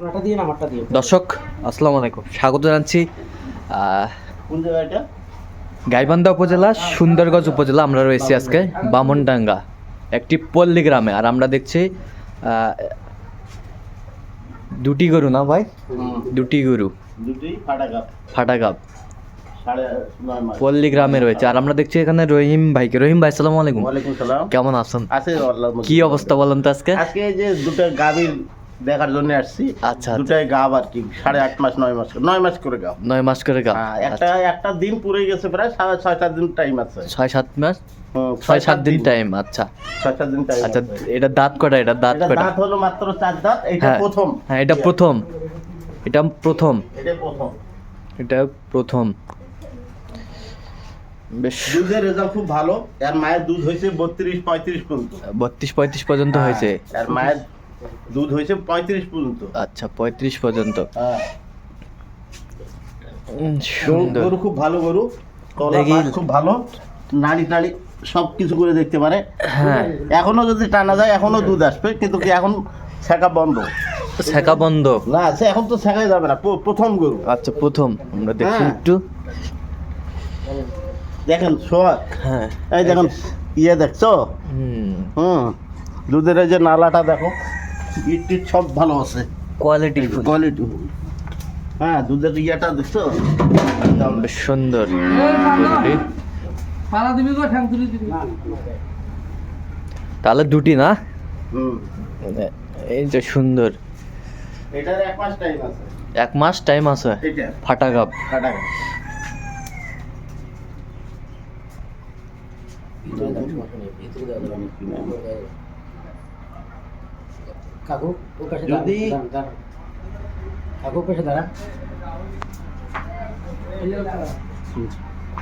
দর্শক আসসালামু আলাইকুম। স্বাগত জানাচ্ছি গাইবান্ধা উপজেলা সুন্দরগঞ্জ উপজেলা। আমরা রয়েছি আজকে বামনডাঙ্গা একটি পল্লী গ্রামে। আর আমরা দেখছি দুটি গরু না ভাই? দুটি গরু। দুটি ফাটা কাপ ফাটা কাপ সাড়ে নয় মাস। পল্লী গ্রামে রয়েছে। আর আমরা দেখছি এখানে রহিম ভাইকে। রহিম ভাই সালাম আলাইকুম। কেমন আছেন। কি অবস্থা বলেন তো আজকে? আজকে যে দুটো গাভীর দেখার জন্য আসছি। আচ্ছা, দুটাই গাব আর কি সাড়ে আট মাস নয় মাস নয় মাস করে গাব। নয় মাস করে গা হ্যাঁ, একটা একটা দিন পুরে গেছে প্রায় সাড়ে ছয় সাত দিন টাইম আছে। ছয় সাত মাস? ছয় সাত দিন টাইম আচ্ছা। ছয় সাত দিন টাইম আচ্ছা এটা দাঁত কটা এটা দাঁত কটা? দাঁত হলো মাত্র চার দাঁত এটা হ্যাঁ। প্রথম। হ্যাঁ এটা প্রথম। এটা প্রথম। এটা প্রথম। এটা প্রথম। বেশ। দুধের রেজাল্ট খুব ভালো। আর মায়ের দুধ হয়েছে বত্রিশ পঁয়ত্রিশ পর্যন্ত। বত্রিশ পঁয়ত্রিশ পর্যন্ত হয়েছে। আর মায়ের দুধ হয়েছে পঁয়ত্রিশ পর্যন্ত। আচ্ছা পঁয়ত্রিশ পর্যন্ত। হ্যাঁ। গরু খুব ভালো গরু। খুব ভালো। নাড়ি টাড়ি সব কিছু করে দেখতে পারে। হ্যাঁ। এখনও যদি টানা যায় এখনও দুধ আসবে কিন্তু কি এখন ছেঁকা বন্ধ? শেখা বন্ধ। না এখন তো ছেঁকাই যাবে না। প্রথম গরু। আচ্ছা প্রথম। আমরা দেখি হ্যাঁ। একটু। দেখেন সোয়াক হ্যাঁ। এই দেখুন ইয়ে দেখছ? হুম। দুধের যে নালাটা দেখো। ইট টিট সব ভালো আছে। কোয়ালিটি কোয়ালিটি হ্যাঁ দুধের ইয়েটা দেখছ? বেশ সুন্দর। গরুটি। দিবি গো ঠ্যাং তুলি দিবি তাহলে দুটি না? এই যে সুন্দর। এটার এক মাস টাইম আছে। এক মাস টাইম আছে। এটা। ফাটা কাপ। কাটা কাকু ও পাশে যদি- দাঁড়ান, দাঁড়ান। কাকু পাশে দাঁড়ান।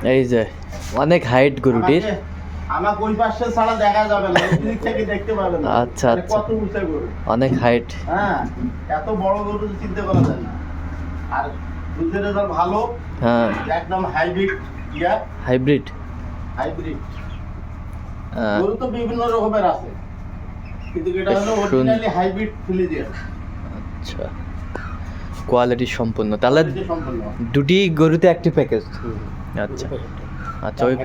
এই যে অনেক হাইট গরুটির। আমাকে- আমাকে ওই পাশে ছাড়া দেখা যাবে না থেকে দেখতে পাবে আচ্ছা, আচ্ছা। কত উঁচা গরু? অনেক হাইট হ্যাঁ এত বড় গরু চিন্তা করা যায় না। আর দুধের রেজাল্ট ভালো হ্যাঁ। একদম হাইব্রিড ইয়া হাইব্রিড? হাইব্রিড। গরু তো বিভিন্ন রকমের আছে। কিন্তু এটা হলো অরিজিনালি হাইব্রিড আচ্ছা। কোয়ালিটি সম্পূর্ণ তাহলে দুটি গরুতে একটি প্যাকেজ আচ্ছা। আচ্ছা ওই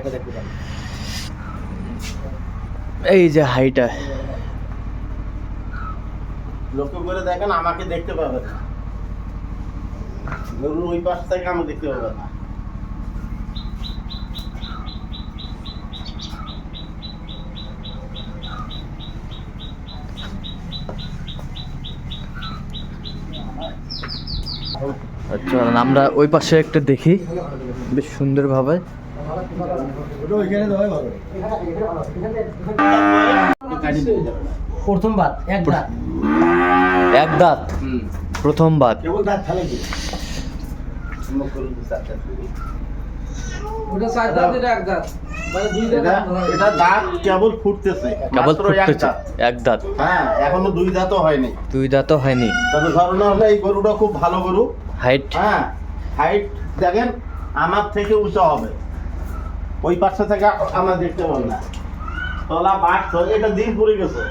এই যে হাইটা। লক্ষ্য করে দেখেন আমাকে দেখতে পাবে না। গরুর ওই পাশ থেকে আমি দেখতে পাবে না। আচ্ছা আমরা ওই পাশে একটা দেখি। বেশ সুন্দরভাবে প্রথমবার এক দাঁত। এক দাঁত। এক দাঁত। মানে দুই দাঁত এটা এটা দাঁত কেবল ফুটতেছে। কেবল মাত্র এক দাঁত। হ্যাঁ এখনও দুই দাঁতও হয়নি। দুই দাঁতও হয়নি। তবে ধারণা হলে এই গরুটা খুব ভালো গরু। হাইট হ্যাঁ হাইট দেখেন আমার থেকে উঁচু হবে। ওই পাশে থেকে আমার দেখতে পাবেন না। তলা বাট তো এটা দিন পড়ে গেছে।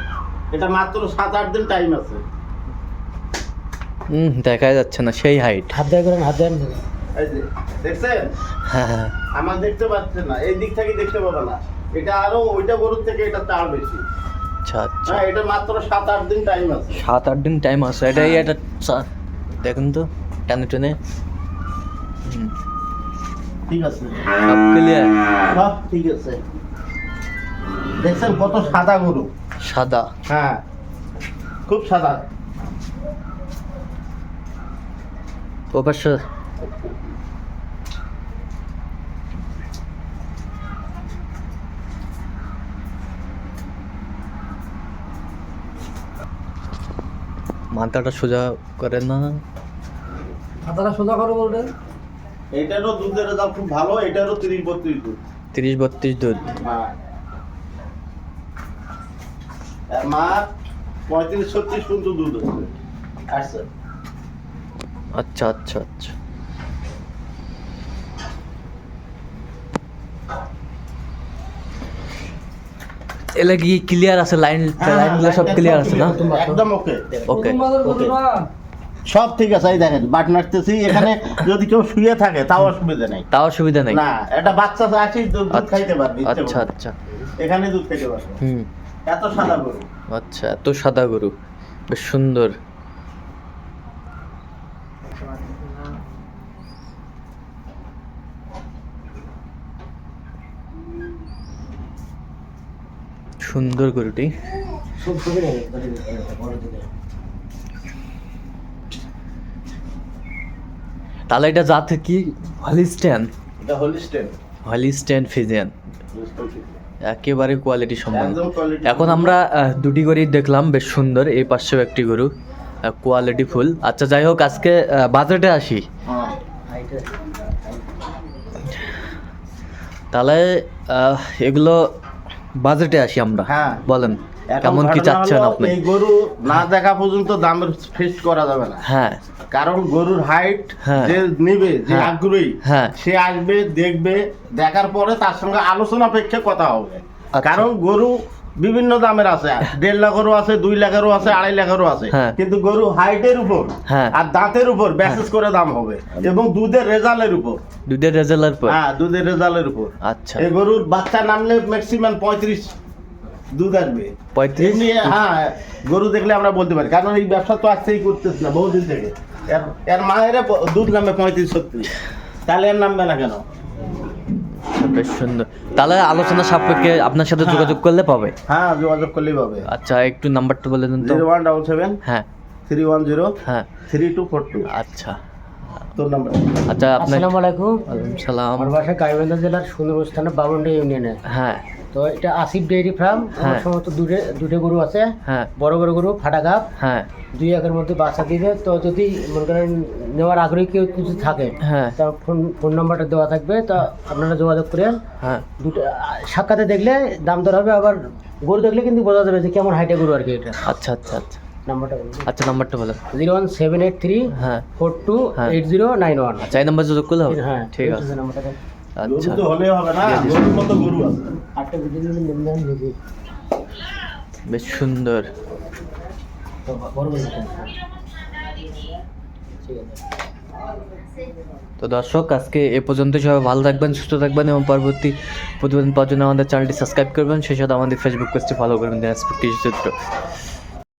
এটা মাত্র সাত আট দিন টাইম আছে। হুম দেখা যাচ্ছে না সেই হাইট হাত দেয় করেন হাত দেন এই যে দেখছেন? হ্যাঁ হ্যাঁ। আমার দেখতে পাচ্ছেন না এই দিক থেকে দেখতে পাবে না। এটা আরও ওইটা গরুর থেকে এটা চার বেশি। আচ্ছা আচ্ছা। হ্যাঁ এটা মাত্র সাত আট দিন টাইম আছে। সাত আট দিন টাইম আছে এটাই এটা চা- দেখুন তো। টেনে টেনে ঠিক আছে। সব ক্লিয়ার সব ঠিক আছে। দেখছেন কত সাদা গরু? সাদা। হ্যাঁ। খুব সাদা। ও মাথাটা সোজা করে না। হাতাটা সোজা করো বলতে এটারও দুধের দাম খুব ভালো এটারও তিরিশ বত্রিশ দুধ। তিরিশ বত্রিশ দুধ। হ্যাঁ আর মা পঁয়ত্রিশ ছত্রিশ পর্যন্ত দুধ হচ্ছে। আসছে। আচ্ছা আচ্ছা আচ্ছা। এলে কি ক্লিয়ার আছে? লাইন লাইন লাইনগুলো সব ক্লিয়ার আছে না? একদম ওকে। ওকে সব ঠিক আছে এই দেখেন বাট নাড়তেছি এখানে যদি কেউ শুয়ে থাকে তাও অসুবিধা নেই। তাও অসুবিধা নেই। না এটা বাচ্চা আছে দুধ দুধ আচ্ছা, খাইতে পারবে আচ্ছা আচ্ছা। এখানে দুধ খেতে পারবে। হুম। এত সাদা গরু। আচ্ছা এত সাদা গরু। বেশ সুন্দর। সুন্দর গরুটি। তাহলে এটা জাতে কি? হলিস্টেন। এটা হলিস্টেন। Holstein Friesian. একেবারে কোয়ালিটি সম্পন্ন এখন আমরা দুটি গরুই দেখলাম বেশ সুন্দর। এই পাশেও একটি গরু কোয়ালিটি ফুল আচ্ছা যাই হোক আজকে বাজেটে আসি। তাহলে এগুলো বাজেটে আসি আমরা। হ্যাঁ। বলেন কেমন কি চাচ্ছেন আপনি? গরু না দেখা পর্যন্ত দামের ফিক্স করা যাবে না। হ্যাঁ। কারণ গরুর হাইট হ্যাঁ। যে নিবে যে হ্যাঁ। আগ্রহী হ্যাঁ। সে আসবে দেখবে দেখার পরে তার সঙ্গে আলোচনা পেক্ষে কথা হবে আচ্ছা। কারণ গরু বিভিন্ন দামের আছে দেড় লাখেরও আছে দুই লাখেরও আছে আড়াই লাখেরও আছে। কিন্তু গরু হাইটের উপর। আর দাঁতের উপর ব্যাসেস করে দাম হবে এবং দুধের রেজাল্টের উপর দুধের রেজাল্টের পর হ্যাঁ দুধের রেজাল্টের উপর আচ্ছা এই গরুর বাচ্চা নামলে ম্যাক্সিমাম পঁয়ত্রিশ দুধ আসবে পঁয়ত্রিশ হ্যাঁ গরু দেখলে আমরা বলতে পারি কারণ এই ব্যবসা তো আজকেই করতেছ না বহুদিন থেকে এর এর মায়ের দুধ নামে পঁয়ত্রিশ ছত্রিশ। তাহলে এর নামবে না কেন? বেশ সুন্দর। তাহলে আলোচনা সাপেক্ষে আপনার সাথে যোগাযোগ করলে পাবে? হ্যাঁ যোগাযোগ করলেই পাবে। আচ্ছা একটু নাম্বারটা বলে দিন তো। জিরো ওয়ান ডাবল সেভেন হ্যাঁ। থ্রি ওয়ান জিরো হ্যাঁ। Three two four two. আচ্ছা। তোর নাম্বার। আচ্ছা আপনার আসসালামু আলাইকুম। সালাম। আমার বাসা গাইবান্ধা জেলার সুন্দরবন স্থানে বাবন্ডা ইউনিয়নে হ্যাঁ। তো এটা আসিফ ডেইরি ফার্ম। আমার। সমস্ত দুটো দুটো গরু আছে। হ্যাঁ। বড় বড় গরু ফাটা গাপ হ্যাঁ। দুই একের মধ্যে বাচ্চা দিবে। তো যদি মনে করেন নেওয়ার আগ্রহী কেউ কিছু থাকে হ্যাঁ। তা ফোন ফোন নাম্বারটা দেওয়া থাকবে। তা আপনারা যোগাযোগ করে হ্যাঁ। দুটো সাক্ষাতে দেখলে দাম দর হবে। আবার গরু দেখলে কিন্তু বোঝা যাবে যে কেমন হাইটে গরু আর কি এটা। আচ্ছা আচ্ছা আচ্ছা। নাম্বারটা আচ্ছা নাম্বারটা বলেন। Zero one seven eight three হ্যাঁ। ফোর টু হ্যাঁ। Eight zero nine one. আচ্ছা এই নাম্বার যোগাযোগ করলে হবে। হ্যাঁ ঠিক আছে। নাম্বারটা আচ্ছা। তো হলেই হবে না গরুর মতো গরু আছে। আটটা ভিডিও নিলাম নিজে বেশ সুন্দর। তো বড় গরু ঠিক আছে। তো দর্শক আজকে এ পর্যন্ত সবাই ভালো থাকবেন সুস্থ থাকবেন এবং পরবর্তী প্রতিবেদন পাওয়ার জন্য আমাদের চ্যানেলটি সাবস্ক্রাইব করবেন। সেই সাথে আমাদের ফেসবুক পেজটি ফলো করবেন দিনাজপুর কৃষি চিত্র